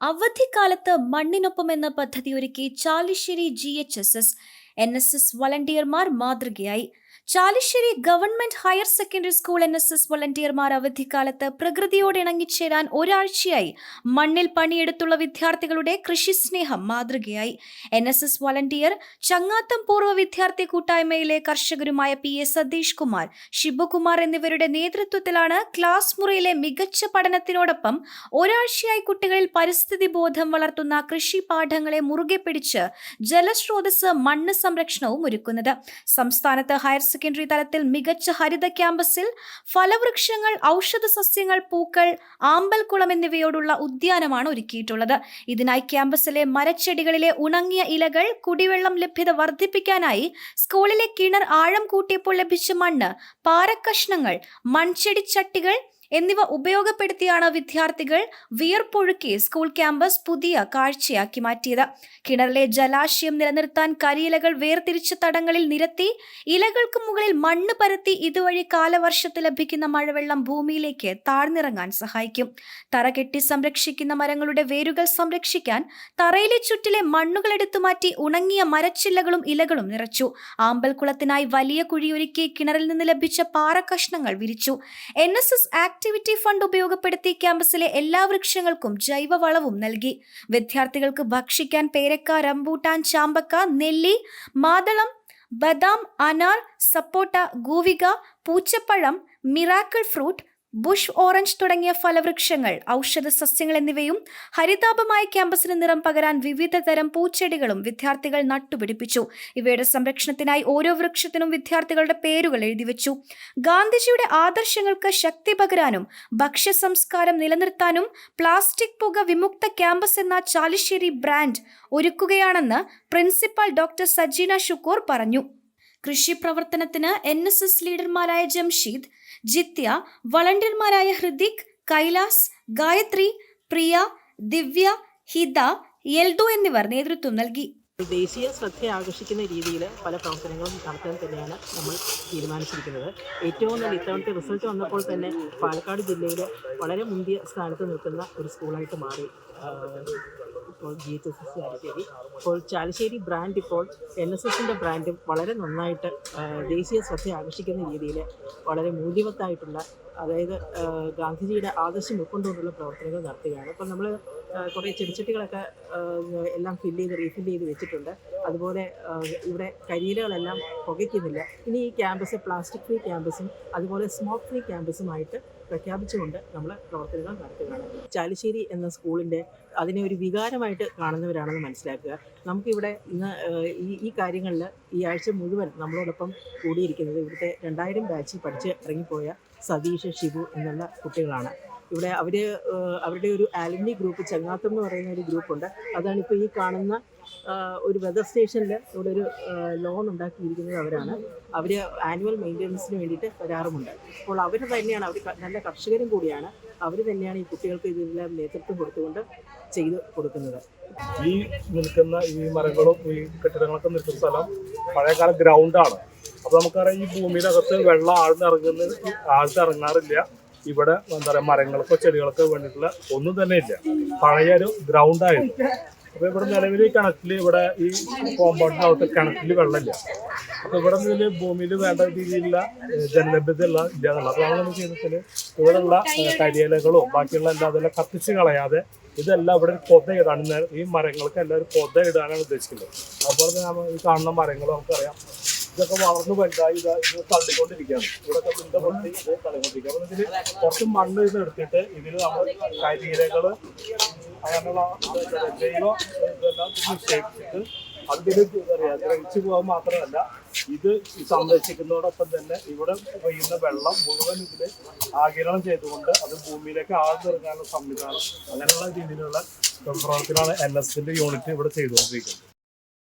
അവധിക്കാലത്ത് മണ്ണിനൊപ്പം എന്ന പദ്ധതി ഒരുക്കി Chalissery G H S S N S S വളണ്ടിയർമാർ മാതൃകയായി. Chalissery government higher secondary school N S S വളണ്ടിയർമാർ അവധിക്കാലത്ത് പ്രകൃതിയോട് ഇണങ്ങിച്ചേരാൻ ഒരാഴ്ചയായി മണ്ണിൽ പണിയെടുത്തുള്ള വിദ്യാർത്ഥികളുടെ കൃഷി സ്നേഹം മാതൃകയായി. എൻ എസ് എസ് വളണ്ടിയർ ചങ്ങാത്തം പൂർവ വിദ്യാർത്ഥി കൂട്ടായ്മയിലെ കർഷകരുമായ പി എസ് സതീഷ് കുമാർ ശിവകുമാർ എന്നിവരുടെ നേതൃത്വത്തിലാണ് ക്ലാസ് മുറിയിലെ മികച്ച പഠനത്തിനോടൊപ്പം ഒരാഴ്ചയായി കുട്ടികളിൽ പരിസ്ഥിതി ബോധം വളർത്തുന്ന കൃഷി പാഠങ്ങളെ മുറുകെ പിടിച്ച് ജലസ്രോതസ് മണ്ണ് സംരക്ഷണവും ഒരുക്കുന്നത്. സംസ്ഥാനത്ത് ഹയർ സെക്കൻഡറി തലത്തിൽ മികച്ച ഹരിത ക്യാമ്പസിൽ ഫലവൃക്ഷങ്ങൾ ഔഷധ സസ്യങ്ങൾ പൂക്കൾ ആമ്പൽക്കുളം എന്നിവയോടുള്ള ഉദ്യാനമാണ് ഒരുക്കിയിട്ടുള്ളത്. ഇതിനായി ക്യാമ്പസിലെ മരച്ചെടികളിലെ ഉണങ്ങിയ ഇലകൾ കുടിവെള്ളം ലഭ്യത വർദ്ധിപ്പിക്കാനായി സ്കൂളിലെ കിണർ ആഴം കൂട്ടിയപ്പോൾ ലഭിച്ച മണ്ണ് പാറക്കഷ്ണങ്ങൾ മൺചെടിച്ചട്ടികൾ എന്നിവ ഉപയോഗപ്പെടുത്തിയാണ് വിദ്യാർത്ഥികൾ വിയർപ്പൊഴുക്കി സ്കൂൾ ക്യാമ്പസ് പുതിയ കാഴ്ചയാക്കി മാറ്റിയത്. കിണറിലെ ജലാശയം നിലനിർത്താൻ കരിയിലകൾ വേർതിരിച്ച തടങ്ങളിൽ നിരത്തി ഇലകൾക്ക് മുകളിൽ മണ്ണ് പരത്തി ഇതുവഴി കാലവർഷത്തിൽ ലഭിക്കുന്ന മഴവെള്ളം ഭൂമിയിലേക്ക് താഴ്ന്നിറങ്ങാൻ സഹായിക്കും. തറ കെട്ടി സംരക്ഷിക്കുന്ന മരങ്ങളുടെ വേരുകൾ സംരക്ഷിക്കാൻ തറയിലെ ചുറ്റിലെ മണ്ണുകൾ എടുത്തുമാറ്റി ഉണങ്ങിയ മരച്ചില്ലകളും ഇലകളും നിറച്ചു. ആമ്പൽക്കുളത്തിനായി വലിയ കുഴിയൊരുക്കി കിണറിൽ നിന്ന് ലഭിച്ച പാറ കഷ്ണങ്ങൾ വിരിച്ചു. N S S activity fund ഉപയോഗപ്പെടുത്തി ക്യാമ്പസിലെ എല്ലാ വൃക്ഷങ്ങൾക്കും ജൈവവളവും നൽകി. വിദ്യാർത്ഥികൾക്ക് ഭക്ഷിക്കാൻ പേരക്ക റംബൂട്ടാൻ ചാമ്പക്ക നെല്ലി മാതളം ബദാം അനാർ സപ്പോട്ട ഗൂവിക പൂച്ചപ്പഴം മിറാക്കിൾ ഫ്രൂട്ട് ബുഷ് ഓറഞ്ച് തുടങ്ങിയ ഫലവൃക്ഷങ്ങൾ ഔഷധ സസ്യങ്ങൾ എന്നിവയും ഹരിതാപമായ ക്യാമ്പസിന് നിറം പകരാൻ വിവിധ തരം പൂച്ചെടികളും വിദ്യാർത്ഥികൾ നട്ടുപിടിപ്പിച്ചു. ഇവയുടെ സംരക്ഷണത്തിനായി ഓരോ വൃക്ഷത്തിനും വിദ്യാർത്ഥികളുടെ പേരുകൾ എഴുതി എഴുതിവെച്ചു ഗാന്ധിജിയുടെ ആദർശങ്ങൾക്ക് ശക്തി പകരാനും ഭക്ഷ്യ സംസ്കാരം നിലനിർത്താനും പ്ലാസ്റ്റിക് പുക വിമുക്ത ക്യാമ്പസ് എന്ന ചാലിശ്ശേരി ബ്രാൻഡ് ഒരുക്കുകയാണെന്ന് പ്രിൻസിപ്പൽ ഡോക്ടർ സജീന ഷുക്കൂർ പറഞ്ഞു. കൃഷി പ്രവർത്തനത്തിന് എൻ എസ് എസ് ലീഡർമാരായ ജംഷീദ് ജിത്യ വളണ്ടിയർമാരായ ഹൃദിക് കൈലാസ് ഗായത്രി പ്രിയ ദിവ്യ ഹിത എൽദു എന്നിവർ നേതൃത്വം നൽകി. ദേശീയ ശ്രദ്ധ ആകർഷിക്കുന്ന രീതിയിൽ പല പ്രവർത്തനങ്ങളും നടത്താൻ തന്നെയാണ് നമ്മൾ തീരുമാനിച്ചിരിക്കുന്നത്. ഏറ്റവും നല്ല ഇത്തവണത്തെ റിസൾട്ട് വന്നപ്പോൾ തന്നെ പാലക്കാട് ജില്ലയിൽ വളരെ മുന്തിയ സ്ഥാനത്ത് നിൽക്കുന്ന ഒരു സ്കൂളായിട്ട് മാറി. ഇപ്പോൾ G H S S Chalissery ഇപ്പോൾ ചാലിശ്ശേരി ബ്രാൻഡ് ഇപ്പോൾ എൻ എസ് എസിന്റെ ബ്രാൻഡും വളരെ നന്നായിട്ട് ദേശീയ ശ്രദ്ധ ആകർഷിക്കുന്ന രീതിയിൽ വളരെ മൂല്യവത്തായിട്ടുള്ള അതായത് ഗാന്ധിജിയുടെ ആദർശം ഉൾക്കൊണ്ടുകൊണ്ടുള്ള പ്രവർത്തനങ്ങൾ നടത്തുകയാണ്. അപ്പോൾ നമ്മൾ കുറേ ചെടിച്ചട്ടികളൊക്കെ എല്ലാം ഫില്ല് ചെയ്ത് റീഫില്ല് ചെയ്ത് വെച്ചിട്ടുണ്ട്. അതുപോലെ ഇവിടെ കരിയിലകളെല്ലാം പുകയ്ക്കുന്നില്ല. ഇനി ഈ ക്യാമ്പസ് പ്ലാസ്റ്റിക് ഫ്രീ ക്യാമ്പസും അതുപോലെ സ്മോക്ക് ഫ്രീ ക്യാമ്പസുമായിട്ട് പ്രഖ്യാപിച്ചുകൊണ്ട് നമ്മൾ പ്രവർത്തനങ്ങൾ നടത്തുകയാണ്. ചാലിശ്ശേരി എന്ന സ്കൂളിന്റെ അതിനെ ഒരു വികാരമായിട്ട് കാണുന്നവരാണെന്ന് മനസ്സിലാക്കുക. നമുക്കിവിടെ ഇന്ന് ഈ ഈ കാര്യങ്ങളിൽ ഈ ആഴ്ച മുഴുവൻ നമ്മളോടൊപ്പം കൂടിയിരിക്കുന്നത് ഇവിടുത്തെ രണ്ടായിരം ബാച്ചിൽ പഠിച്ച് ഇറങ്ങിപ്പോയ സതീഷ് ഷിബു എന്നുള്ള കുട്ടികളാണ്. ഇവിടെ അവർ അവരുടെ ഒരു ആലിനി ഗ്രൂപ്പ് ചങ്ങാത്തം എന്ന് പറയുന്ന ഒരു ഗ്രൂപ്പുണ്ട് അതാണ് ഇപ്പോൾ ഈ കാണുന്ന ഒരു വെതർ സ്റ്റേഷനിൽ ഇവിടെ ഒരു ലോൺ ഉണ്ടാക്കിയിരിക്കുന്നത് അവരാണ്. അവർ ആനുവൽ മെയിന്റനൻസിന് വേണ്ടിയിട്ട് വരാറുമുണ്ട്. അപ്പോൾ അവർ തന്നെയാണ് അവർ നല്ല കർഷകരും കൂടിയാണ്. അവർ തന്നെയാണ് ഈ കുട്ടികൾക്ക് ഇതിനെല്ലാം നേതൃത്വം കൊടുത്തുകൊണ്ട് ചെയ്തു കൊടുക്കുന്നത്. ഈ നിൽക്കുന്ന ഈ മരങ്ങളും ഈ കെട്ടിടങ്ങളൊക്കെ നിൽക്കുന്ന സ്ഥലം പഴയകാല ഗ്രൗണ്ടാണ് അപ്പോൾ നമുക്കറിയാം ഈ ഭൂമിയിലകത്ത് വെള്ളം ആഴ്ന്നിറങ്ങുന്ന ആഴ്ന്നിറങ്ങാറില്ല. ഇവിടെ എന്താ പറയാ മരങ്ങൾക്കോ ചെടികൾക്കോ വേണ്ടിയിട്ടുള്ള ഒന്നും തന്നെ ഇല്ല. പഴയൊരു ഗ്രൗണ്ടായിരുന്നു അപ്പൊ ഇവിടെ നിലവിൽ കിണറ്റിൽ ഇവിടെ ഈ കോമ്പൗണ്ടിനകത്ത് കിണറ്റിൽ വെള്ളമില്ല. അപ്പൊ ഇവിടെ നിന്ന് ഭൂമിയിൽ വേണ്ട രീതിയിലുള്ള ജലലഭ്യത ഉള്ള ഇല്ല അപ്പൊ നമ്മൾ ചെയ്തിട്ട് ഇവിടെയുള്ള കരിയിലകളോ ബാക്കിയുള്ള എല്ലാ അതെല്ലാം കത്തിച്ച് കളയാതെ ഇതെല്ലാം ഇവിടെ ഒരു പൊത ഇടാണ് ഈ മരങ്ങൾക്ക് എല്ലാം ഒരു പൊത ഇടാനാണ് ഉദ്ദേശിക്കുന്നത്. അതുപോലെ തന്നെ നമ്മൾ ഈ കാണുന്ന മരങ്ങൾ നമുക്കറിയാം. ഇതൊക്കെ വളർന്നു വലുതായി ഇത് തള്ളിക്കൊണ്ടിരിക്കുകയാണ്. ഇവിടെ ചിന്ത പൊട്ടി ഇത് തള്ളിക്കൊണ്ടിരിക്കുക അപ്പൊ ഇതിൽ കുറച്ച് മണ്ണ് ഇത് എടുത്തിട്ട് ഇതിൽ നമ്മൾ കരിയിലകൾ അങ്ങനെയുള്ള ജൈവ ഇതെല്ലാം നിക്ഷേപിച്ചിട്ട് പറയാ ദ്രവിച്ചു പോകാൻ മാത്രമല്ല ഇത് സംരക്ഷിക്കുന്നതോടൊപ്പം തന്നെ ഇവിടെ പെയ്യുന്ന വെള്ളം മുഴുവൻ ഇതിൽ ആകിരണം ചെയ്തുകൊണ്ട് അത് ഭൂമിയിലേക്ക് ആഴ്ന്നിറങ്ങാനുള്ള സംവിധാനം അങ്ങനെയുള്ള രീതിയിലുള്ള പ്രവർത്തനമാണ് എൻ എസിന്റെ യൂണിറ്റ് ഇവിടെ ചെയ്തുകൊണ്ടിരിക്കുന്നത്.